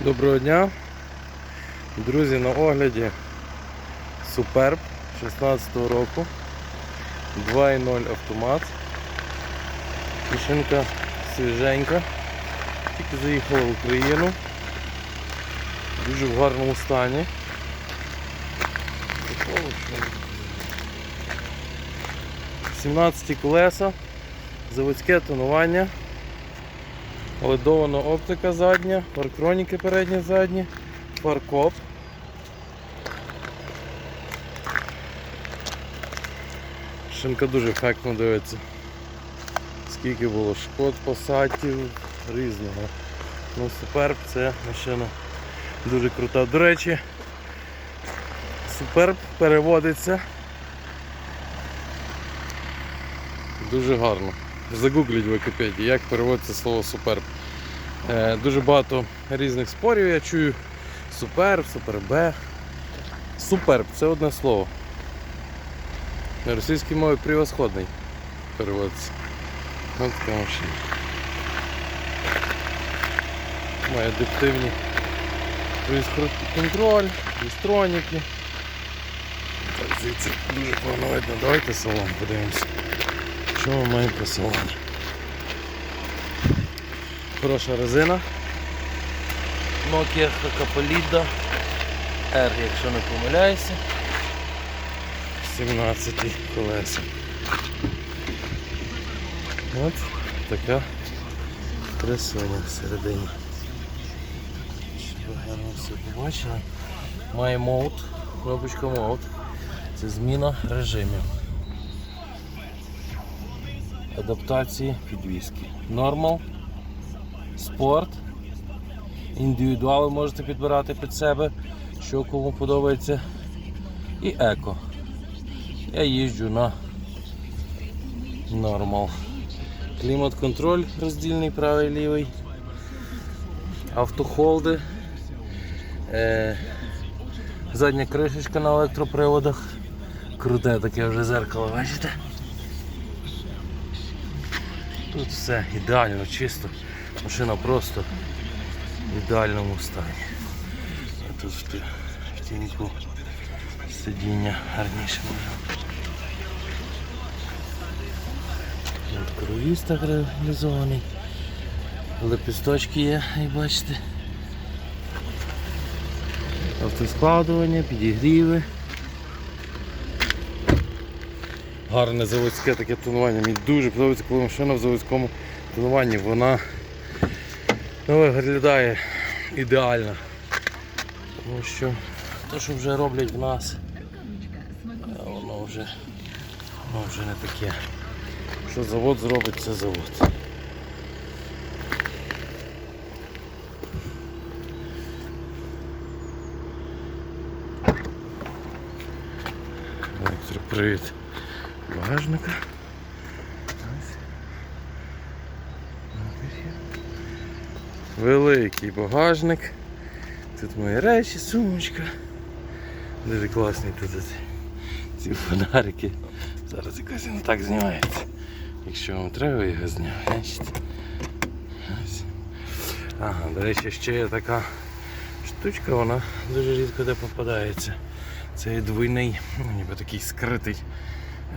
Доброго дня. Друзі, на огляді Superb 16 року. 2.0 автомат. Машинка свіженька. Тільки заїхала в Україну. Дуже в гарному стані. Що 17 колеса, заводське тонування. Ледована оптика задня, парктроніки передні задні, фаркоп. Шинка дуже ефектно дивиться. Скільки було шкод, посадів, різного. Ну суперб це машина дуже крута. До речі, суперб переводиться дуже гарно. Загугліть в Вікіпедії, як переводиться слово суперб. Е, дуже багато різних спорів я чую. Суперб, суперб. Суперб це одне слово. На російській мові превосходний переводиться. Ось така машина. Має адаптивні контроль, лістроніки. Так, звідси дуже видно. Давайте салон подивимося. Що ми маємо по салоні? Хороша резина. Nokia Hakkapeliitta R, якщо не помиляюся. 17 колеса. От така красуня всередині. Щоб гарно все побачили. Має мод, кнопочка мод. Це зміна режимів. Адаптації підвіски. Нормал, спорт, індивідуал ви можете підбирати під себе, що кому подобається. І еко. Я їжджу на нормал. Клімат-контроль роздільний правий лівий. Автохолди. Е, задня кришечка на електроприводах. Круте таке вже зеркало, бачите? Тут все ідеально, чисто. Машина просто в ідеальному стані. А тут в тіньку сидіння гарніше. Тут Круїз так реалізований. Лепісточки є, як бачите. Автоскладування, підігріви. Гарне заводське таке тонування. Мені дуже подобається, коли машина в заводському тонуванні. Вона ну, виглядає ідеально. Тому що те, що вже роблять в нас, воно вже, воно вже не таке. Що завод зробить, це завод. Електропривід багажника. Великий багажник. Тут мої речі, сумочка. Дуже класний тут ці, фонарики. Зараз якось він так знімається. Якщо вам треба, його. Значить. Ось. Ага, до речі, ще є така штучка, вона дуже рідко де попадається. Це є двойний, ну, ніби такий скритий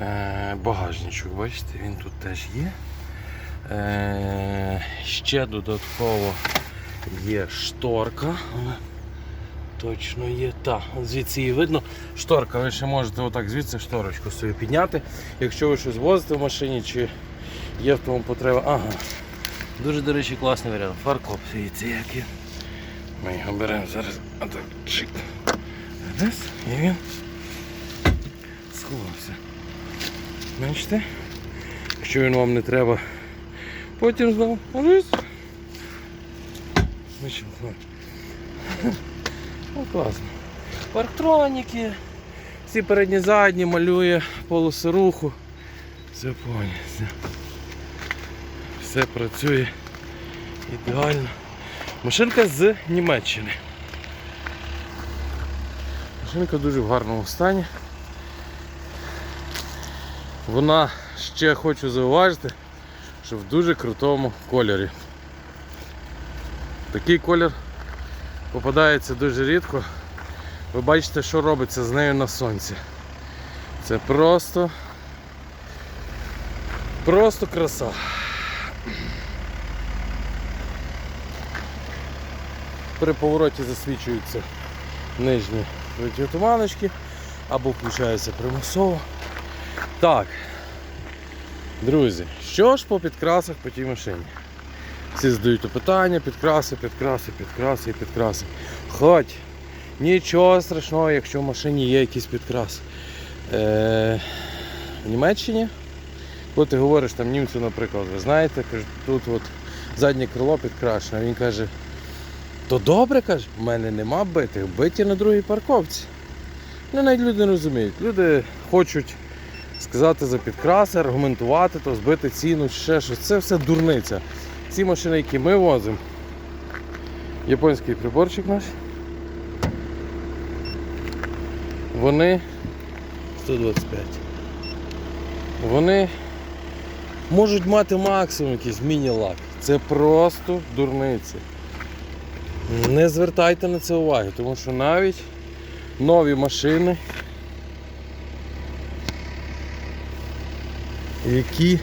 е, багажничок. Бачите, він тут теж є. Ще додатково є шторка. Точно є. Та, звідси її видно. Шторка, ви ще можете отак звідси шторочку собі підняти. Якщо ви щось возите в машині чи є в тому потреба. Ага. Дуже, до речі, класний варіант. Фаркоп, дивіться, який. Ми його беремо зараз. Отак, чик. Раз, і він сховався. Бачите? Якщо він вам не треба, потім знову. Раз. Бачимо, ну. Ну, класно. Парктроніки, всі передні задні малює полоси руху. Все повністю. Все працює ідеально. Машинка з Німеччини. Машинка дуже в гарному стані. Вона ще хочу зауважити, що в дуже крутому кольорі. Такий колір попадається дуже рідко. Ви бачите, що робиться з нею на сонці. Це просто. Просто краса. При повороті засвічуються нижні протитуманочки або включаються примусово. Так. Друзі, що ж по підкрасах по тій машині? Всі задають питання, підкраси, підкраси, підкраси підкраси. Хоч нічого страшного, якщо в машині є якийсь підкрас. Е, в Німеччині, коли ти говориш там німцю, наприклад, ви знаєте, тут от заднє крило підкрашене, він каже, то добре каже, в мене нема битих, биті на другій парковці. Ну, навіть люди не розуміють. Люди хочуть сказати за підкраси, аргументувати, то збити ціну, ще щось. Це все дурниця. Ці машини, які ми возимо, японський приборчик наш, вони 125. Вони можуть мати максимум якийсь міні-лак. Це просто дурниці. Не звертайте на це уваги, тому що навіть нові машини, які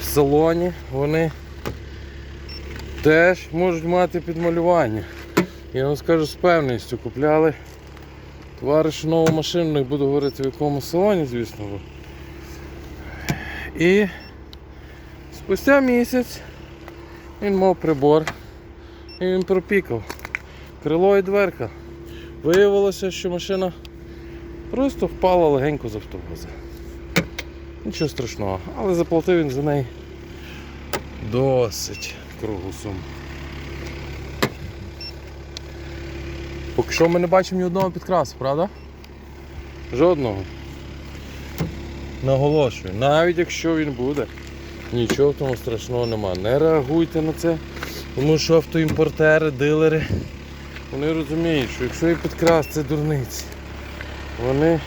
в салоні, вони теж можуть мати підмалювання. Я вам скажу з певністю, купляли товаришу нову машину, не буду говорити в якому салоні, звісно. бо. І спустя місяць він мав прибор і він пропікав. Крило і дверка. Виявилося, що машина просто впала легенько з автобуса. Нічого страшного, але заплатив він за неї досить кругу суму. Поки що ми не бачимо ні одного підкрасу, правда? Жодного. Наголошую, навіть якщо він буде, нічого в тому страшного нема. Не реагуйте на це, тому що автоімпортери, дилери, вони розуміють, що якщо є підкрас, це дурниці. Вони.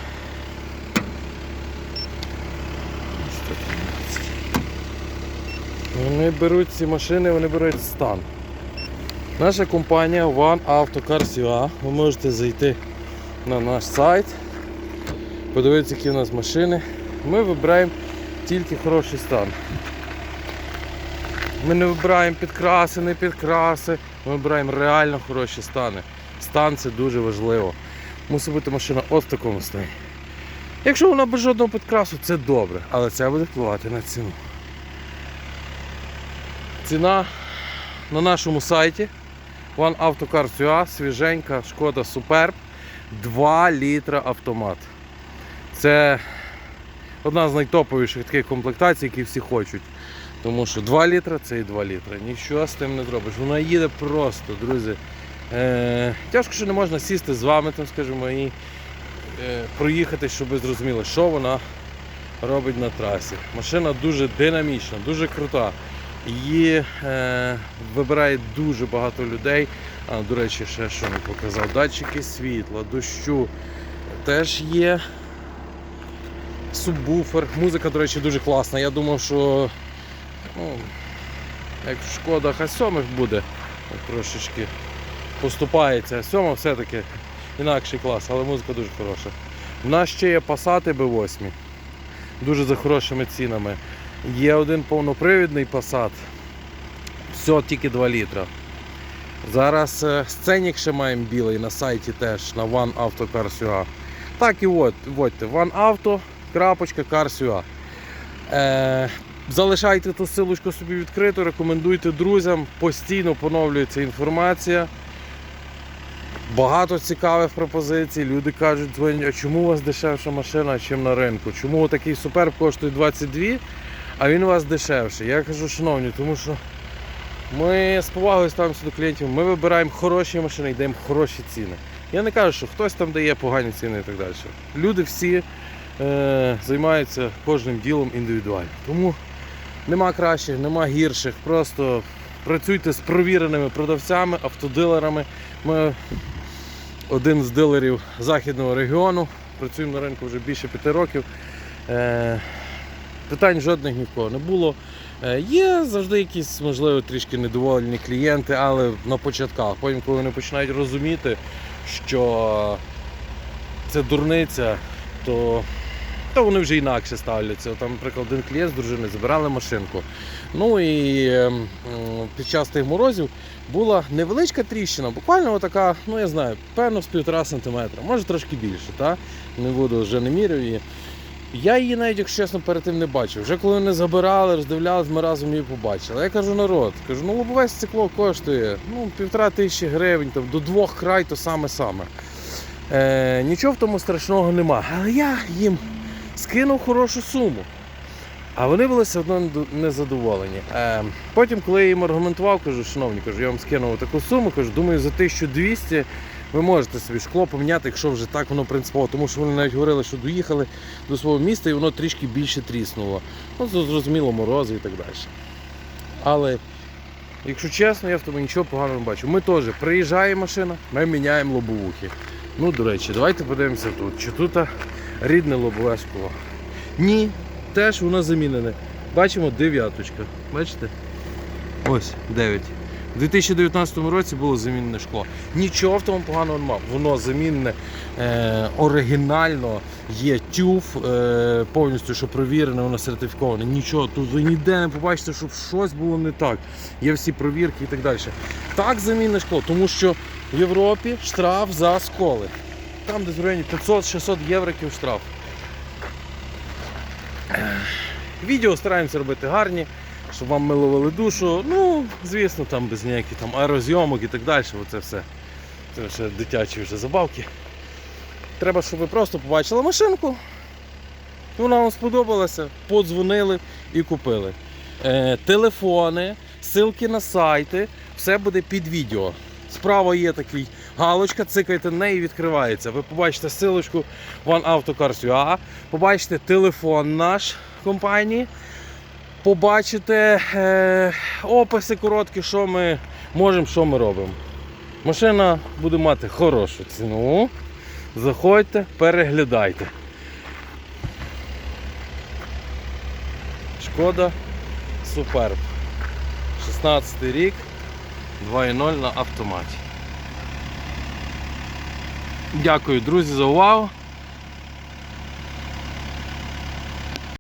Вони беруть ці машини, вони беруть стан. Наша компанія One Auto Cars UA. Ви можете зайти на наш сайт, подивитися, які у нас машини. Ми вибираємо тільки хороший стан. Ми не вибираємо підкраси, не підкраси, ми вибираємо реально хороші стани. Стан це дуже важливо. Мусить бути машина от в такому стані. Якщо вона без жодного підкрасу, це добре, але це буде впливати на ціну. Ціна на нашому сайті One Auto свіженька, шкода Superb, 2 літра автомат. Це одна з найтоповіших таких комплектацій, які всі хочуть. Тому що 2 літра це і 2 літра. Нічого з тим не зробиш. Вона їде просто, друзі. Е, тяжко, що не можна сісти з вами, там, скажімо, і е, проїхати, щоб ви зрозуміли, що вона робить на трасі. Машина дуже динамічна, дуже крута. Її е, вибирає дуже багато людей. А, до речі, ще що не показав. Датчики світла, дощу теж є. Субвуфер. Музика, до речі, дуже класна. Я думав, що ну, як в шкодах А7 буде, трошечки поступається. А7 все-таки інакший клас, але музика дуже хороша. У нас ще є Passat B8. Дуже за хорошими цінами. Є один повнопривідний Passat. Все, тільки 2 літра. Зараз е, сценік ще маємо білий на сайті теж на One Auto Cars UA. Так і от, вводьте One Auto, крапочка Cars UA. Е, залишайте ту силочку собі відкриту, рекомендуйте друзям, постійно поновлюється інформація. Багато цікавих пропозицій. Люди кажуть, а чому у вас дешевша машина, ніж на ринку? Чому такий суперб коштує 22, а він у вас дешевший? Я кажу, шановні, тому що ми з повагою ставимося до клієнтів, ми вибираємо хороші машини і даємо хороші ціни. Я не кажу, що хтось там дає погані ціни і так далі. Люди всі е, займаються кожним ділом індивідуально. Тому нема кращих, нема гірших. Просто працюйте з провіреними продавцями, автодилерами. Ми один з дилерів західного регіону. Працюємо на ринку вже більше п'яти років. Е, питань жодних ні в кого не було. Е, Є завжди якісь, можливо, трішки недоволені клієнти, але на початках. Потім, коли вони починають розуміти, що це дурниця, то, то вони вже інакше ставляться. Там, наприклад, один клієнт з дружини забирали машинку. Ну і ем, під час тих морозів була невеличка тріщина, буквально така, ну я знаю, певно з півтора сантиметра, може трошки більше, та? не буду вже не міряв її. Я її навіть, якщо чесно, перед тим не бачив. Вже коли вони забирали, роздивлялись, ми разом її побачили. Я кажу, народ, кажу, ну лобове стекло коштує ну, півтора тисячі гривень, там, до двох край то саме-саме. Е, нічого в тому страшного нема. Але я їм скинув хорошу суму. А вони були все одно незадоволені. Е, потім, коли я їм аргументував, кажу, шановні, кажу, я вам скинув таку суму, кажу, думаю, за 1200 ви можете собі шкло поміняти, якщо вже так воно принципово. Тому що вони навіть говорили, що доїхали до свого міста і воно трішки більше тріснуло. Ну, зрозуміло, морози і так далі. Але, якщо чесно, я в тому нічого поганого не бачу. Ми теж приїжджає машина, ми міняємо лобовухи. Ну, до речі, давайте подивимося тут. Чи тут рідне лобове скло? Ні, теж воно замінене. Бачимо дев'яточка. Бачите? Ось, 9. У 2019 році було замінене шкло. Нічого в тому поганого немає. Воно замінене е, оригінально, є тюф, е, повністю що провірене, воно сертифіковане. Нічого, тут ви ніде не побачите, щоб щось було не так. Є всі провірки і так далі. Так замінне шкло, тому що в Європі штраф за сколи. Там десь в районі 500-600 євриків штраф. Відео стараємося робити гарні, щоб вам милували душу. Ну, звісно, там без ніяких там аерозйомок і так далі. Оце все. Це вже дитячі вже забавки. Треба, щоб ви просто побачили машинку. Вона вам сподобалася, подзвонили і купили. Е, телефони, ссылки на сайти, все буде під відео. Справа є такий галочка, цикайте на неї відкривається. Ви побачите ссылочку OneAutoCars.ua, побачите телефон наш компанії, побачите е, описи короткі, що ми можемо, що ми робимо. Машина буде мати хорошу ціну. Заходьте, переглядайте. Шкода Суперб. 16 рік, 2.0 на автоматі. Дякую, друзі, за увагу.